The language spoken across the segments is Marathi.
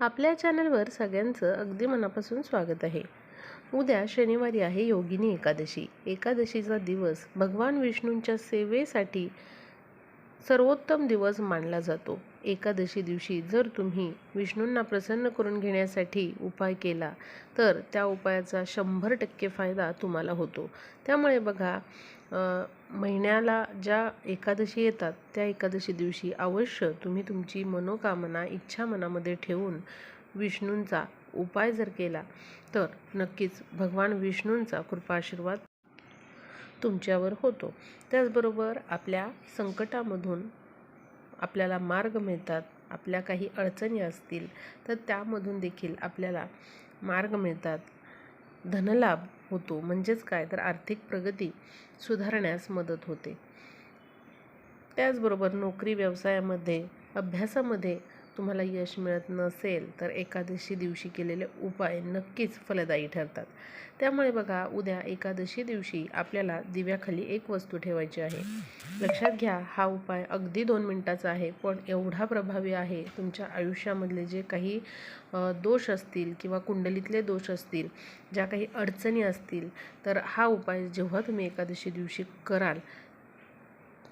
आपल्या चॅनलवर सगळ्यांचं अगदी मनापासून स्वागत आहे. उद्या शनिवारी आहे योगिनी एकादशी. एकादशीचा दिवस भगवान विष्णूंच्या सेवेसाठी सर्वोत्तम दिवस मानला जातो. एकादशी दिवशी जर तुम्ही विष्णूंना प्रसन्न करून घेण्यासाठी उपाय केला तर त्या उपायाचा शंभर टक्के फायदा तुम्हाला होतो. त्यामुळे बघा महिन्याला ज्या एकादशी येतात त्या एकादशी दिवशी अवश्य तुम्ही तुमची मनोकामना इच्छा मनामध्ये ठेवून विष्णूंचा उपाय जर केला तर नक्कीच भगवान विष्णूंचा कृपा आशीर्वाद तुमच्यावर होतो. त्याचबरोबर आपल्या संकटामधून आपल्याला मार्ग मिळतात आपल्या काही अडचणी असतील तर त्यामधून देखील आपल्याला मार्ग मिळतात. धनलाभ होतो म्हणजेच काय? तर आर्थिक प्रगती सुधारण्यास मदत होते. त्याचबरोबर नोकरी व्यवसायामध्ये अभ्यासामध्ये तुम्हाला यश मिळत नसेल तर एकादशी दिवशी केलेले उपाय नक्कीच फलदायी ठरतात. त्यामुळे बघा उद्या एकादशी दिवशी आपल्याला दिव्याखाली एक वस्तू ठेवायची आहे. लक्षात घ्या हा उपाय अगदी दोन मिनटाचा आहे पण एवढा प्रभावी आहे. तुमच्या आयुष्यामधले जे काही दोष असतील किंवा कुंडलीतले दोष असतील ज्या काही अडचणी असतील तर हा उपाय जेव्हा तुम्ही एकादशी दिवशी कराल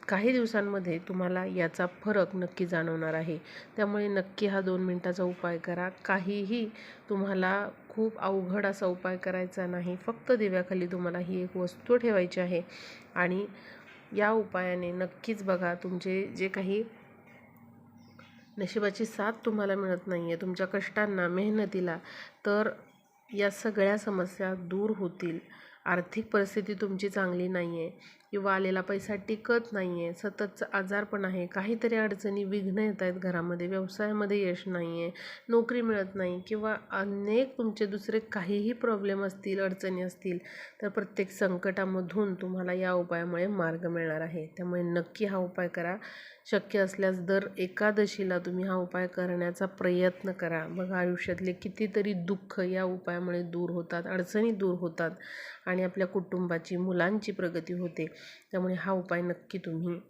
काही दिवसांमध्ये तुम्हाला याचा फरक नक्की जाणवणार आहे. त्यामुळे नक्की हा दोन मिनटाचा उपाय करा. काहीही तुम्हाला खूप अवघड असा उपाय करायचा नाही. फक्त दिव्याखाली तुम्हाला ही एक वस्तू ठेवायची आहे. आणि या उपायाने नक्कीच बघा तुमचे जे काही नशिबाची साथ तुम्हाला मिळत नाही आहे तुमच्या कष्टांना मेहनतीला तर या सगळ्या समस्या दूर होतील. आर्थिक परिस्थिती तुमची चांगली नाही आहे किंवा आलेला पैसा टिकत नाही आहे सततचं आजारपण आहे काहीतरी अडचणी विघ्न येत आहेत घरामध्ये व्यवसायामध्ये यश नाही आहे नोकरी मिळत नाही किंवा अनेक तुमचे दुसरे काहीही प्रॉब्लेम असतील अडचणी असतील तर प्रत्येक संकटामधून तुम्हाला या उपायामुळे मार्ग मिळणार आहे. त्यामुळे नक्की हा उपाय करा. शक्य असल्यास दर एकादशीला तुम्ही हा उपाय करण्याचा प्रयत्न करा. बघा आयुष्यातले कितीतरी दुःख या उपायामुळे दूर होतात अडचणी दूर होतात आणि आपल्या कुटुंबाची मुलांची प्रगती होते. त्यामुळे हा उपाय नक्की तुम्ही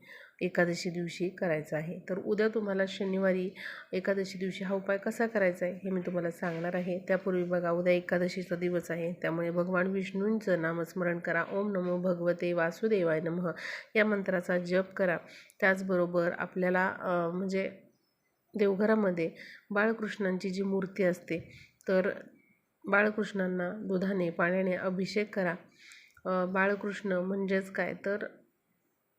एकादशी दिवशी करायचा आहे. तर उद्या तुम्हाला शनिवारी एकादशी दिवशी हा उपाय कसा करायचा आहे हे मी तुम्हाला सांगणार आहे. त्यापूर्वी बघा उद्या एकादशीचा दिवस आहे. त्यामुळे भगवान विष्णूंचं नामस्मरण करा. ओम नमो भगवते वासुदेवाय नमः. या मंत्राचा जप करा. त्याचबरोबर आपल्याला म्हणजे देवघरामध्ये बाळकृष्णांची जी मूर्ती असते तर बाळकृष्णांना दुधाने पाण्याने अभिषेक करा. बाळकृष्ण म्हणजेच काय? तर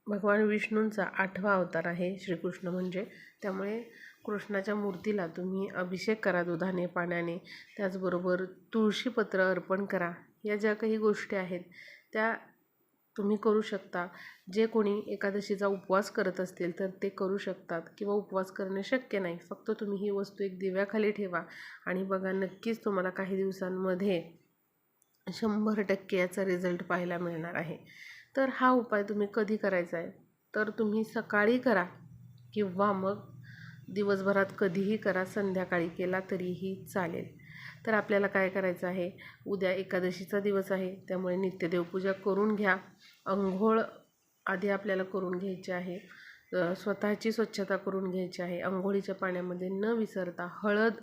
भगवान विष्णूंचा आठवा अवतार आहे श्रीकृष्ण म्हणजे. त्यामुळे कृष्णाच्या मूर्तीला तुम्ही अभिषेक करा दुधाने पाण्याने. त्याचबरोबर तुळशीपत्र अर्पण करा. या ज्या काही गोष्टी आहेत त्या तुम्ही करू शकता. जे कोणी एकादशीचा उपवास करत असतील तर ते करू शकतात किंवा उपवास करणे शक्य नाही. फक्त तुम्ही ही वस्तू एक दिव्याखाली ठेवा. आणि बघा नक्कीच तुम्हाला काही दिवसांमध्ये शंभर टक्के याचा रिझल्ट पाहायला मिळणार आहे. तर हा उपाय तुम्ही कधी करायचा आहे? तर तुम्ही सकाळी करा किंवा मग दिवसभरात कधीही करा संध्याकाळी केला तरीही चालेल. तर आपल्याला काय करायचं आहे? उद्या एकादशीचा दिवस आहे त्यामुळे नित्यदेवपूजा करून घ्या. अंघोळ आधी आपल्याला करून घ्यायची आहे. स्वतःची स्वच्छता करून घ्यायची आहे. अंघोळीच्या पाण्यामध्ये न विसरता हळद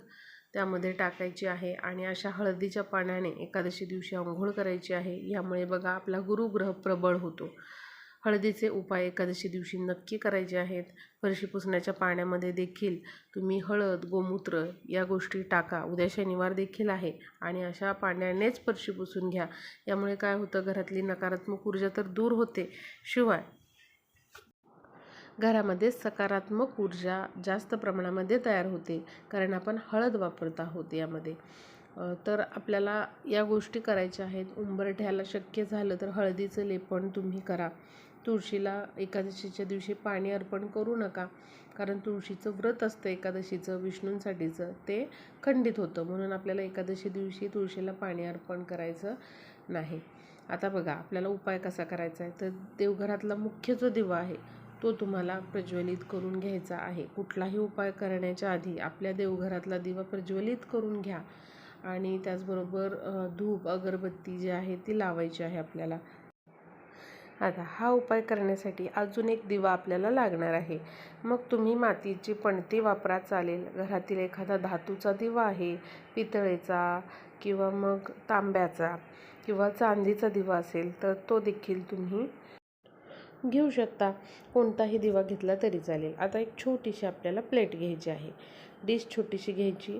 त्यामध्ये टाकायची आहे आणि अशा हळदीच्या पाण्याने एकादशी दिवशी आंघोळ करायची आहे. यामुळे बघा आपला गुरुग्रह प्रबळ होतो. हळदीचे उपाय एकादशी दिवशी नक्की करायचे आहेत. फरशी पुसण्याच्या पाण्यामध्ये देखील तुम्ही हळद गोमूत्र या गोष्टी टाका. उद्या शनिवार देखील आहे आणि अशा पाण्यानेच फरशी पुसून घ्या. यामुळे काय होतं घरातली नकारात्मक ऊर्जा तर दूर होते. शिवाय घरामध्ये सकारात्मक ऊर्जा जास्त प्रमाणामध्ये तयार होते कारण आपण हळद वापरत आहोत यामध्ये. तर आपल्याला या गोष्टी करायच्या आहेत. उंबरठ्याला शक्य झालं तर हळदीचं लेपन तुम्ही करा. तुळशीला एकादशीच्या दिवशी पाणी अर्पण करू नका कारण तुळशीचं व्रत असतं एकादशीचं विष्णूंसाठीचं. ते खंडित होतं म्हणून आपल्याला एकादशी दिवशी तुळशीला पाणी अर्पण करायचं नाही. आता बघा आपल्याला उपाय कसा करायचा आहे? तर देवघरातला मुख्य जो दिवा आहे तो तुम्हाला प्रज्वलित करून घ्यायचा आहे. कुठलाही उपाय करण्याच्या आधी आपल्या देवघरातला दिवा प्रज्वलित करून घ्या. आणि त्याचबरोबर धूप अगरबत्ती जी आहे ती लावायची आहे आपल्याला. आता हा उपाय करण्यासाठी अजून एक दिवा आपल्याला लागणार आहे. मग तुम्ही मातीची पणती वापरा चालेल. घरातील एखादा धातूचा दिवा आहे पितळेचा किंवा मग तांब्याचा किंवा चांदीचा दिवा असेल तर तो देखील तुम्ही घेऊ शकता. कोणताही दिवा घेतला तरी चालेल. आता एक छोटीशी आपल्याला प्लेट घ्यायची आहे. डिश छोटीशी घ्यायची.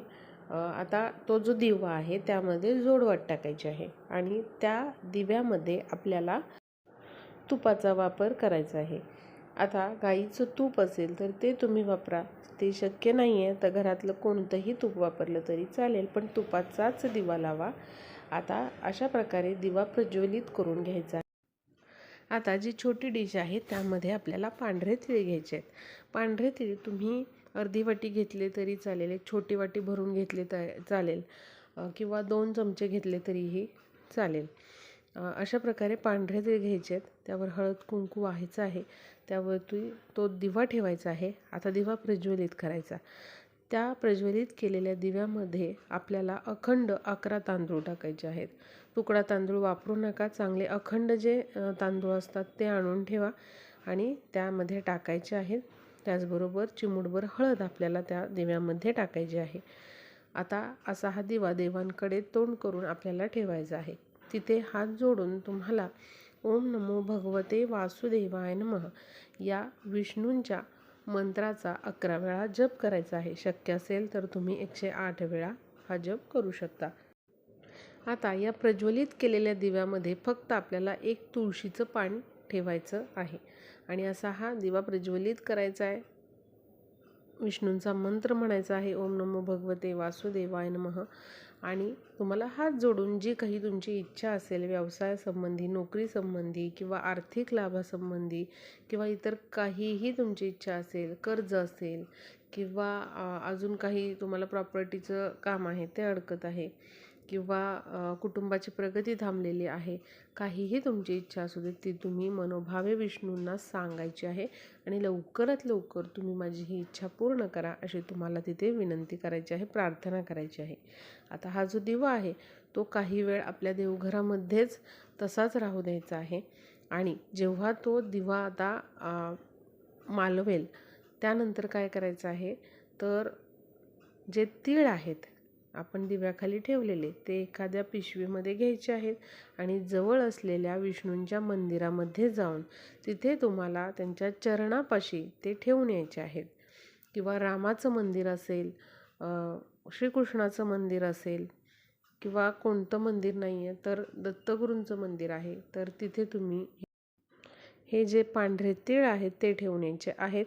आता तो जो दिवा आहे त्यामध्ये जोडवाट टाकायची आहे आणि त्या दिव्यामध्ये आपल्याला तुपाचा वापर करायचा आहे. आता गाईचं तूप असेल तर ते तुम्ही वापरा. ते शक्य नाही आहे तर घरातलं कोणतंही तूप वापरलं तरी चालेल पण तुपाचाच दिवा लावा. आता अशा प्रकारे दिवा प्रज्वलित करून घ्यायचा आहे. आता जी छोटी डिश आहे त्यामध्ये आपल्याला पांढरे तिळे घ्यायचे आहेत. पांढरे तिळे तुम्ही अर्धी वाटी घेतले तरी चालेल एक छोटी वाटी भरून घेतले तर चालेल किंवा दोन चमचे घेतले तरीही चालेल. अशा प्रकारे पांढरे तिळ घ्यायचे आहेत. त्यावर हळद कुंकू व्हायचं आहे. त्यावरती तो दिवा ठेवायचा आहे. आता दिवा प्रज्वलित करायचा. त्या प्रज्वलित केलेल्या दिव्यामध्ये आपल्याला अखंड अकरा तांदूळ टाकायचे आहेत. तुकडा तांदूळ वापरू नका. चांगले अखंड जे तांदूळ असतात ते आणून ठेवा आणि त्यामध्ये टाकायचे आहेत. त्याचबरोबर चिमूटभर हळद आपल्याला त्या दिव्यामध्ये टाकायची आहे. आता असा हा दिवा देवांकडे तोंड करून आपल्याला ठेवायचा आहे. तिथे हात जोडून तुम्हाला ओम नमो भगवते वासुदेवाय नमः या विष्णूंच्या मंत्राचा अकरा वेळा जप करायचा आहे. शक्य असेल तर तुम्ही एकशे आठ वेळा हा जप करू शकता. आता या प्रज्वलित केलेल्या दिव्यामध्ये फक्त आपल्याला एक तुळशीचं पान ठेवायचं आहे. आणि असा हा दिवा प्रज्वलित करायचा आहे. विष्णूंचा मंत्र म्हणायचा आहे. ओम नमो भगवते वासुदेवाय नमः. आणि तुम्हाला हात जोडून जी काही तुमची इच्छा असेल व्यवसायासंबंधी नोकरीसंबंधी किंवा आर्थिक लाभासंबंधी किंवा इतर काहीही तुमची इच्छा असेल कर्ज असेल किंवा अजून काही तुम्हाला प्रॉपर्टीचं काम आहे ते अडकत आहे किंवा कुटुंबाची प्रगती थांबलेली आहे. काहीही तुमची इच्छा असू दे ती तुम्ही मनोभावे विष्णूंना सांगायची आहे आणि लवकरात लवकर तुम्ही माझी ही इच्छा पूर्ण करा अशी तुम्हाला तिथे विनंती करायची आहे प्रार्थना करायची आहे. आता हा जो दिवा आहे तो काही वेळ आपल्या देवघरामध्येच तसाच राहू द्यायचा आहे आणि जेव्हा तो दिवा आता मालवेल त्यानंतर काय करायचं आहे? तर जे तीळ आहेत आपण दिव्याखाली ठेवलेले ते एखाद्या पिशवीमध्ये घ्यायचे आहेत आणि जवळ असलेल्या विष्णूंच्या मंदिरामध्ये जाऊन तिथे तुम्हाला त्यांच्या चरणापाशी ते ठेवून यायचे आहेत. किंवा रामाचं मंदिर असेल श्रीकृष्णाचं मंदिर असेल किंवा कोणतं मंदिर नाही आहे तर दत्तगुरूंचं मंदिर आहे तर तिथे तुम्ही हे जे पांढरे तीळ आहेत ते ठेवून यायचे आहेत.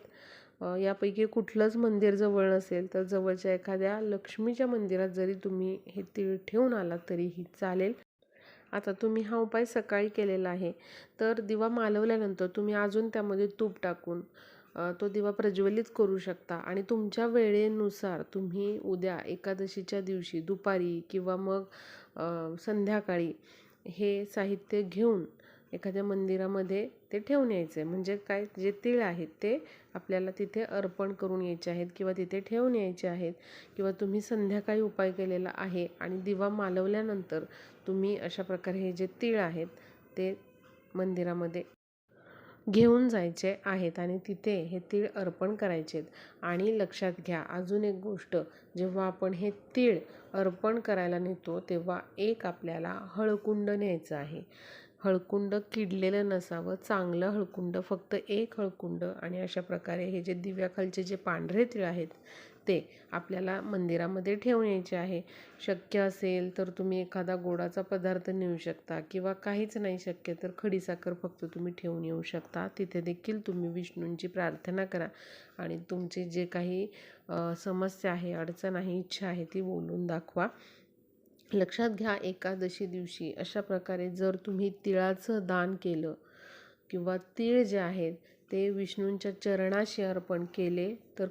यापैकी कुठलंच मंदिर जवळ नसेल तर जवळच्या एखाद्या लक्ष्मीच्या मंदिरात जरी तुम्ही हे तीळ ठेवून आलात तरीही चालेल. आता तुम्ही हा उपाय सकाळी केलेला आहे. तर दिवा मालवल्यानंतर तुम्ही अजून त्यामध्ये तूप टाकून तो दिवा प्रज्वलित करू शकता. आणि तुमच्या वेळेनुसार तुम्ही उद्या एकादशीच्या दिवशी दुपारी किंवा मग संध्याकाळी हे साहित्य घेऊन एखाद्या मंदिरामध्ये ते ठेवून यायचं. आहे म्हणजे काय जे तीळ आहेत ते आपल्याला तिथे अर्पण करून यायचे आहेत किंवा तिथे ठेवून यायचे आहेत किंवा तुम्ही संध्याकाळी उपाय केलेला आहे आणि दिवा मालवल्यानंतर तुम्ही अशा प्रकारे हे जे तीळ आहेत ते मंदिरामध्ये घेऊन जायचे आहेत आणि तिथे हे तीळ अर्पण करायचे आहेत. आणि लक्षात घ्या अजून एक गोष्ट जेव्हा आपण हे तीळ अर्पण करायला नेतो तेव्हा एक आपल्याला हळकुंड न्यायचं आहे. हळकुंड किडलेलं नसावं चांगलं हळकुंड फक्त एक हळकुंड आणि अशा प्रकारे हे जे दिव्याखालचे जे पांढरे तीळ आहेत ते आपल्याला मंदिरामध्ये ठेवून यायचे आहे. शक्य असेल तर तुम्ही एखादा गोडाचा पदार्थ नेऊ शकता किंवा काहीच नाही शक्य तर खडीसाखर फक्त तुम्ही ठेवून येऊ शकता. तिथे देखील तुम्ही विष्णूंची प्रार्थना करा आणि तुमची जे काही समस्या आहे अडचण आहे इच्छा आहे ती बोलून दाखवा. लक्षात घ्या एकादशी दिवशी अशा प्रकारे जर तुम्ही तिळाचं दान केलं किंवा तीळ जे आहेत ते विष्णूंच्या चरणाशी अर्पण केले तर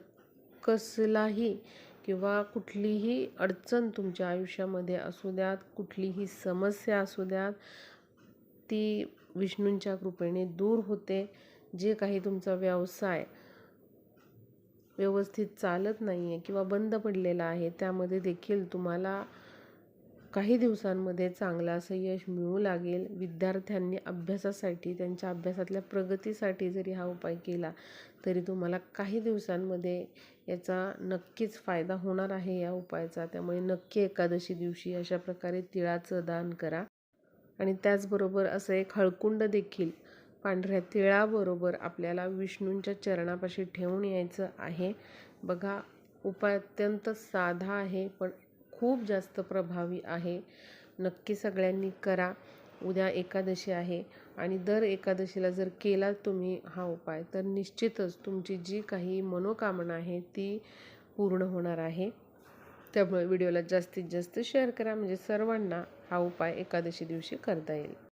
कसलाही किंवा कुठलीही अडचण तुमच्या आयुष्यामध्ये असू द्यात कुठलीही समस्या असू द्यात ती विष्णूंच्या कृपेने दूर होते. जे काही तुमचा व्यवसाय व्यवस्थित चालत नाही आहे किंवा बंद पडलेला आहे त्यामध्ये देखील तुम्हाला काही दिवसांमध्ये चांगलं असं यश मिळू लागेल. विद्यार्थ्यांनी अभ्यासासाठी त्यांच्या अभ्यासातल्या प्रगतीसाठी जरी हा उपाय केला तरी तुम्हाला काही दिवसांमध्ये याचा नक्कीच फायदा होणार आहे या उपायाचा. त्यामुळे नक्की एकादशी दिवशी अशा प्रकारे तिळाचं दान करा. आणि त्याचबरोबर असं एक हळकुंड देखील पांढऱ्या तिळाबरोबर आपल्याला विष्णूंच्या चरणापाशी ठेवून यायचं आहे. बघा उपाय अत्यंत साधा आहे पण खूप जास्त प्रभावी आहे. नक्की सगळ्यांनी करा. उद्या एकादशी आहे आणि दर एकादशीला जर केला तुम्ही हा उपाय तर निश्चितच तुमची जी काही मनोकामना आहे ती पूर्ण होणार आहे. त्यामुळे व्हिडिओला जास्तीत जास्त शेअर करा. म्हणजे सर्वांना हा उपाय एकादशी दिवशी करता येईल.